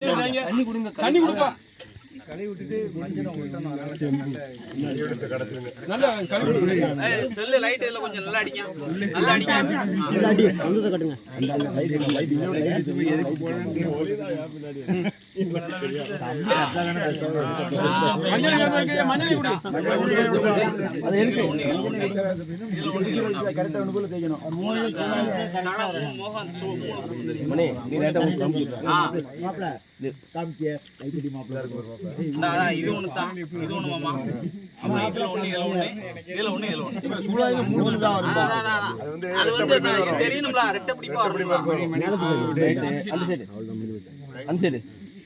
தண்ணி கொடுங்க தண்ணி கொடுப்பா. கழுவி விட்டுட்டு மாப்பிள்ள இருக்கும் இது ஒன்று இது ஒன்று மாமா. ஆமாம் ஒன்று இதில் ஒன்று அந்த சைடு.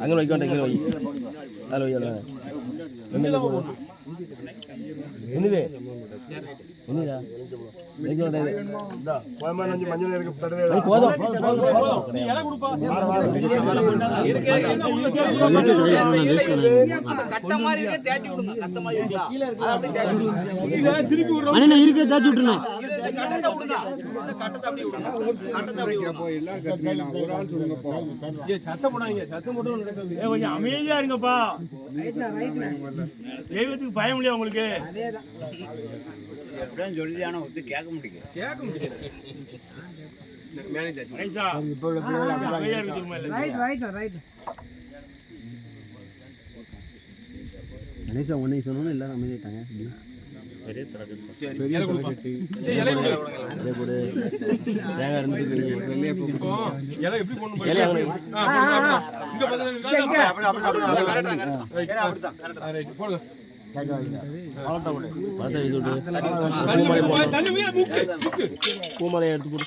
അങ്ങനെ പോയിക്കോട്ടെ ഇങ്ങനെ പോയി ഹലോ ഹലോ എന്നില്ലേ இருக்க தேய்ச்சி விட்டுருங்க கொஞ்சம் அமைதியா இருங்கப்பா. தெய்வத்துக்கு பயம் இல்லையா உங்களுக்கு? எப்படியும் சொல்லி ஆனால் ஒத்து கேட்க முடியும் கேட்க முடியல. சொன்னோன்னு எல்லாரும் அமைதிட்டாங்க பெரிய போடுங்க பூமலை எடுத்து போடு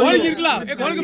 கோழிக்கு இருக்குல்ல கோழிக்கு